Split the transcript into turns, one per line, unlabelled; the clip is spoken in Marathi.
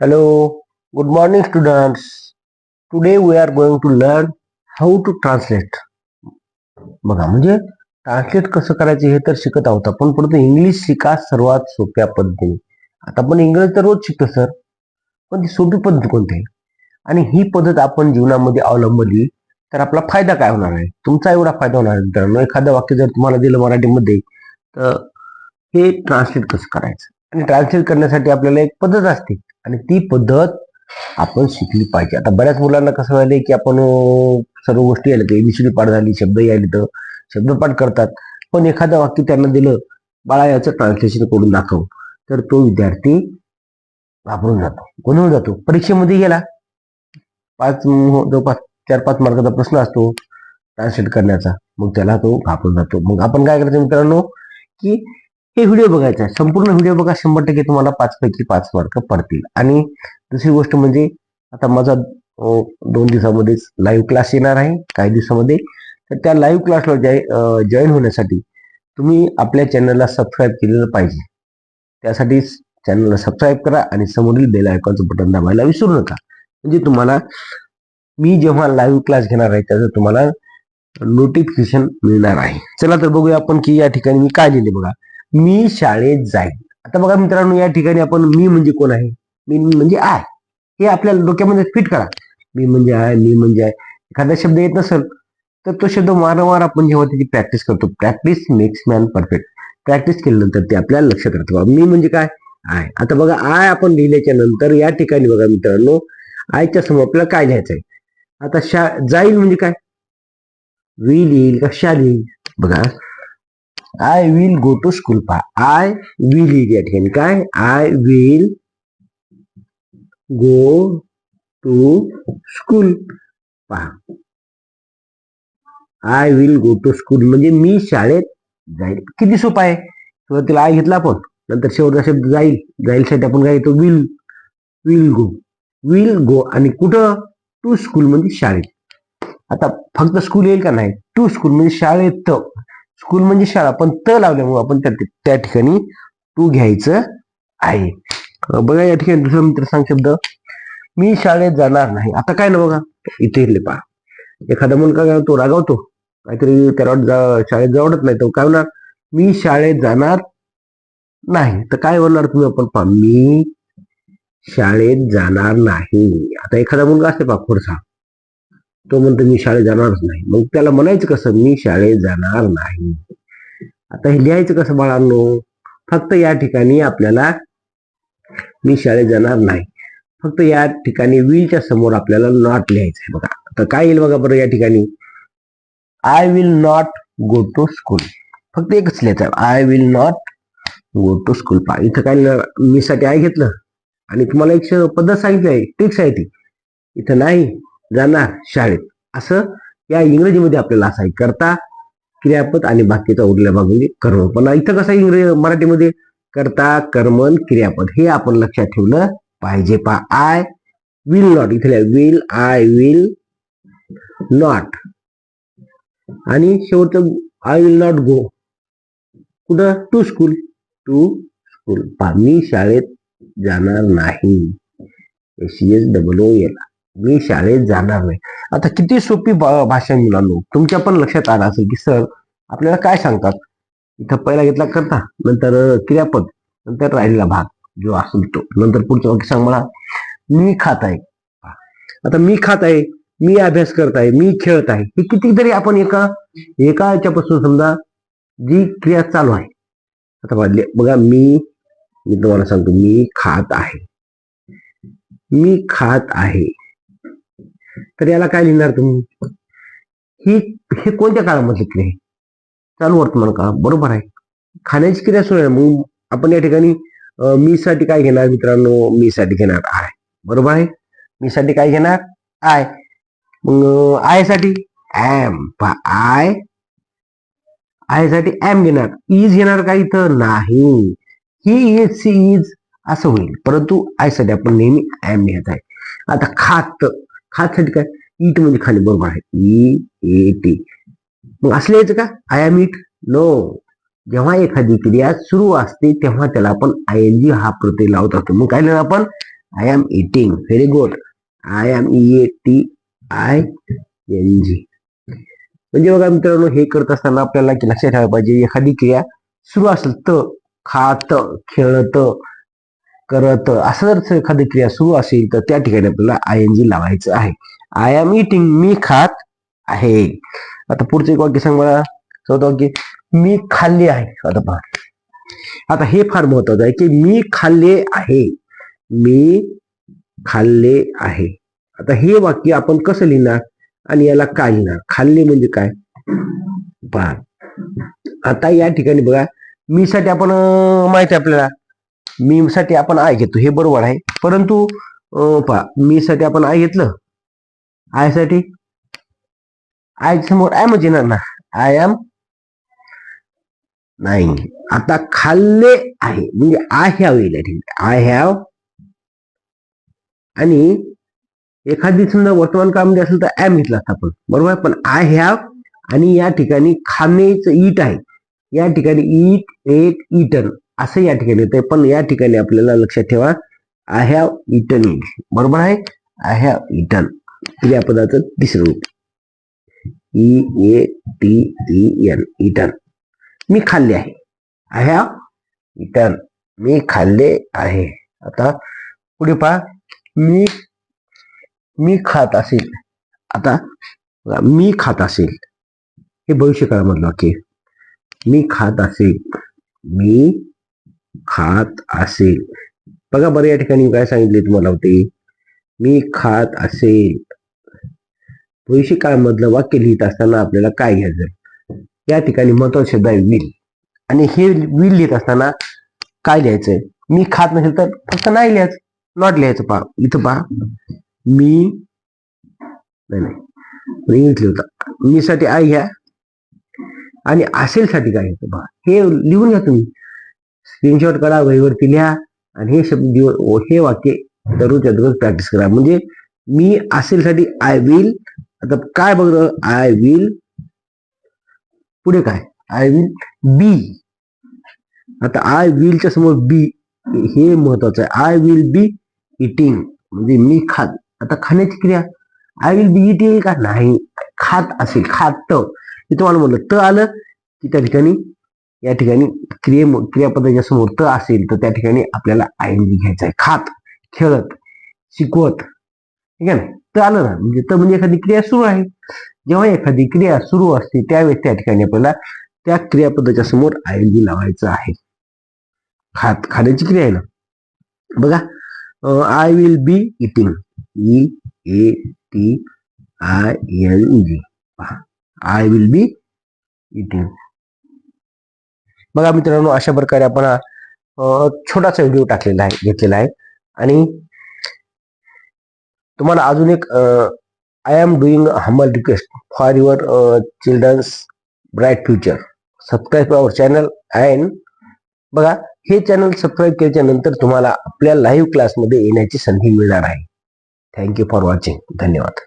Hello, good morning, students. Today we are going to learn how to translate. बघा म्हणजे ट्रान्सलेट कसं करायचं हे तर शिकत आहोत आपण. परंतु इंग्लिश शिका सर्वात सोप्या पद्धतीने. आता आपण इंग्रज तर रोज शिकतो सर पण ती सोपी पद्धत कोणती? आणि ही पद्धत आपण जीवनामध्ये अवलंबली तर आपला फायदा काय होणार आहे? तुमचा एवढा फायदा होणार आहे मित्रांनो. एखादं वाक्य जर तुम्हाला दिलं मराठीमध्ये तर हे ट्रान्सलेट कसं करायचं? आणि ट्रान्सलेट करण्यासाठी आपल्याला एक पद्धत असते. आणि ती पद्धत आपण शिकली पाहिजे. आता बऱ्याच मुलांना कसं झालंय की आपण सर्व गोष्टी आल्या तर एबीसीडी पाठ झाली शब्द यायले तर शब्दपाठ करतात. पण एखादं वाक्य त्यांना दिलं बाळा याचं ट्रान्सलेशन करून दाखव. तर तो विद्यार्थी घाबरून जातो गोंधळून जातो. परीक्षेमध्ये गेला. पाच जवळपास चार पाच मार्काचा प्रश्न असतो ट्रान्सलेट करण्याचा. मग त्याला तो घाबरून जातो. मग आपण काय करायचं मित्रांनो की हे व्हिडिओ बघायचा आहे. संपूर्ण व्हिडिओ बघा शंभर टक्के तुम्हाला पाच पैकी पाच मार्क पडतील. आणि दुसरी गोष्ट म्हणजे आता माझा दोन दिवसामध्येच लाईव्ह क्लास येणार आहे काही दिवसामध्ये. तर त्या लाईव्ह क्लासला जॉईन होण्यासाठी तुम्ही आपल्या चॅनलला सबस्क्राईब केलेलं पाहिजे. त्यासाठी चॅनलला सबस्क्राईब करा आणि समोरील बेल आयकॉनचं बटन दाबायला विसरू नका. म्हणजे तुम्हाला मी जेव्हा लाईव्ह क्लास घेणार आहे त्याचं तुम्हाला नोटिफिकेशन मिळणार आहे. चला तर बघूया आपण की या ठिकाणी मी काय लिहिले बघा. मी शाळेत जाईल आता बघा मित्रांनो या ठिकाणी आपण मी म्हणजे कोण आहे? मी म्हणजे आय हे आपल्या डोक्यामध्ये फिट करा. मी म्हणजे आय मी म्हणजे आय एखादा शब्द येत नसेल तर तो शब्द वारंवार आपण जेव्हा त्याची प्रॅक्टिस करतो practice makes man perfect practice केल्यानंतर ते आपल्याला लक्षात राहतं. बाबा मी म्हणजे काय? आय आता बघा आय आपण लिहिल्याच्या नंतर या ठिकाणी बघा मित्रांनो आयच्या समोर आपल्याला काय लिहायचं आहे आता शा जाईल म्हणजे काय? वी लिहिल का? शा लिहिल? बघा. I will go to school पहा आय विल येईल या ठिकाणी काय I will go to school पहा I will go to school म्हणजे मी शाळेत जाईल. किती सोपा आहे? सुरुवातीला आय घेतला आपण. नंतर शेवटचा शब्द जाईल. जाईल साठी आपण काय येतो will will go will go आणि कुठं? टू स्कूल म्हणजे शाळेत. आता फक्त स्कूल येईल का नाही? टू स्कूल म्हणजे शाळेत. स्कूल म्हणजे शाळा पण त लावल्यामुळे आपण त्या त्या ठिकाणी टू घ्यायचं आहे. बघा या ठिकाणी दुसरा मित्र सांग शब्द. मी शाळेत जाणार नाही. आता काय ना बघा? इथे इथले पहा. एखादा मुलगा काय तो रागावतो. काहीतरी त्याला जा- शाळेत जावडत नाही तो काय होणार? मी शाळेत जाणार नाही. तर काय होणार तुम्ही आपण पहा. मी शाळेत जाणार नाही. आता एखादा मुलगा असते पहा खोडसा. तो म्हणतो मी शाळेत जाणारच नाही. मग त्याला म्हणायचं कसं मी शाळेत जाणार नाही. आता हे लिहायचं कसं बाळांनो? फक्त या ठिकाणी आपल्याला मी शाळेत जाणार नाही. फक्त या ठिकाणी विलच्या समोर आपल्याला नॉट लिहायचं आहे बघा. आता काय येईल बघा बरं या ठिकाणी? I will not go to school फक्त एकच लिहायचं I will not go to school पा इथं काय मी साठी आय घेतलं. आणि तुम्हाला एक पद्धत सांगितली आहे. ट्रिक्स आहे ती. इथं नाही. जाणार शाळेत. असं या इंग्रजीमध्ये आपल्याला असं आहे करता क्रियापद आणि बाकीचा उरल्या भाग कर्म. पण इथं कसं आहे इंग्रजी मराठीमध्ये? करता कर्मन क्रियापद. हे आपण लक्षात ठेवलं पाहिजे. पा आय विल नॉट इथल्या विल आय विल नॉट आणि शेवटचं आय विल नॉट गो कुठं? टू स्कूल टू स्कूल पा मी शाळेत जाणार नाही. एस एस डबल ओ मी शाळेत जाणार नाही. आता किती सोपी भाषा मुलांनो. तुमच्या पण लक्षात आलं असेल की सर आपल्याला काय सांगतात? इथं पहिला घेतला करता नंतर क्रियापद नंतर राहिलेला भाग जो असेल तो. नंतर पुढचं वाक्य सांग मला. मी खात आहे. आता मी खात आहे मी अभ्यास करत आहे मी खेळत आहे. हे कितीतरी आपण एका एका याच्यापासून समजा जी क्रिया चालू आहे. आता बघा मी मी तुम्हाला सांगतो मी खात आहे. मी खात आहे. तर याला काय लिहिणार तुम्ही? ही हे कोणत्या काळामधली क्रिया आहे चालू वर्तमान काळ बरोबर आहे. खाण्याची क्रिया सुरू आहे. मग आपण या ठिकाणी मी साठी काय घेणार मित्रांनो? मी साठी घेणार आय. बरोबर आहे? मी साठी काय घेणार? आय. मग आयसाठी एम आय आय. साठी एम घेणार. इज घेणार का इथं? नाही. ही इज सी इज असं होईल. परंतु आयसाठी आपण नेहमी ऍम घेत आहे. आता खात खा साठी काय? ईट म्हणजे खाली बरोबर आहे. E A T. मग असले यायचं का? आय एम इट नो जेव्हा एखादी क्रिया सुरू असते तेव्हा त्याला आपण आय एन जी हा प्रत्यय लावत असतो. मग काय लिहिलं आपण? I am eating very good I am E A T I N G म्हणजे बघा मित्रांनो हे करत असताना आपल्याला की लक्षात ठेवायला पाहिजे एखादी क्रिया सुरू असेल तर खात खेळत करत असं जर एखादी क्रिया सुरू असेल तर त्या ठिकाणी आपल्याला आय एन जी लावायचं आहे. आय एम इटिंग मी खात आहे. आता पुढचं एक वाक्य सांग मला चौथं वाक्य मी खाल्ले आहे. आता पहा. आता हे फार महत्वाचं आहे की मी खाल्ले आहे. मी खाल्ले आहे. आता हे वाक्य आपण कसं लिहिणार आणि याला काय लिहिणार? खाल्ले म्हणजे काय? पहा. आता या ठिकाणी बघा. मी साठी आपण माहिती आहे आपल्याला. मी साठी आपण आय घेतो हे बरोबर आहे. परंतु पहा मी साठी आपण आय घेतलं. आयसाठी आय समोर आय म्हणजे येणार ना. आय एम नाही आता खाल्ले आहे. म्हणजे आय हॅव येईल आय हॅव आणि एखादी समजा वर्तमान काळामध्ये असेल तर ॲम घेतला असता आपण. बरोबर? पण आय हॅव आणि या ठिकाणी खाण्याचं ईट आहे. या ठिकाणी ईट एट इटन असं या ठिकाणी येतंय पण या ठिकाणी आपल्याला लक्षात ठेवा आय हॅव इटन येईल बरोबर आहे? आय हॅव इटन क्रियापदाचं तिसरं रूप. E A T E N eaten मी खाल्ले आहे. आय हॅव इटन मी खाल्ले आहे. आता पुढे पहा. मी मी खात असेल. आता मी खात असेल. हे भविष्यकाळामधलं वाक्य मी खात असेल. मी खात असेल. बघा बरं या ठिकाणी काय सांगितले तुम्हाला होते. मी खात असेल. भविष्य काळामधलं वाक्य लिहित असताना आपल्याला काय घ्यायचं? या ठिकाणी महत्त्वाचा शब्द आहे विल. आणि हे विल लिहित असताना काय लिहायचंय? मी खात नसेल तर फक्त नाही लिहायचं. नॉट लिहायचं पहा. इथं पहा. मी नाही नाही. इंग्लिश मी साठी आय घ्या. आणि असेल साठी काय घ्यायचं? पहा. हे लिहून घ्या तुम्ही. स्क्रीनशॉट करा वहीवरती लिहा आणि हे शब्द हे वाक्य दररोजच्या दररोज प्रॅक्टिस करा. म्हणजे मी असेल साठी आय विल आता काय बघ आय विल पुढे काय? आय विल बी आता आय विलच्या समोर बी हे महत्वाचं आहे. आय विल बी इटिंग म्हणजे मी खात. आता खाण्याची क्रिया. आय विल बी इटिंग का? नाही. खात असेल. खात. मी तुम्हाला म्हणलं त आलं की त्या ठिकाणी या ठिकाणी क्रिये क्रियापदाच्या समोर त असेल तर त्या ठिकाणी आपल्याला आय एन जी घ्यायचा आहे. खात खेळत शिकवत. ठीक आहे ना? तर आलं ना? म्हणजे त म्हणजे एखादी क्रिया सुरू आहे. जेव्हा एखादी क्रिया सुरू असते त्यावेळेस त्या ठिकाणी आपल्याला त्या क्रियापदाच्या समोर आय एन जी लावायचं आहे. खात खाण्याची क्रिया आहे ना? बघा. I will be eating E A T I N G I will be eating बघा मित्रांनो अशा प्रकारे आपण हा छोटासा व्हिडिओ टाकलेला आहे घेतलेला आहे. आणि तुम्हाला अजून एक I am doing humble request for your childrens bright future subscribe our channel and बघा हे चॅनल सबस्क्राईब केल्याच्यानंतर तुम्हाला आपल्या लाईव्ह क्लासमध्ये येण्याची संधी मिळणार आहे. थँक्यू फॉर वॉचिंग धन्यवाद.